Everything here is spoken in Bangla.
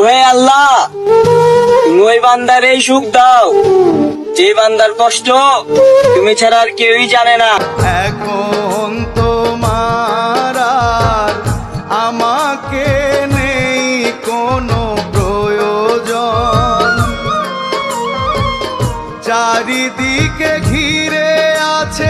ওহে আল্লাহ ওই বান্দার এই সুখ দাও। যে বান্দার কষ্ট তুমি ছাড়া আর কেউই জানে না। এখন তোমার আমাকে নেই কোনো প্রয়োজন। চারিদিকে ঘিরে আছে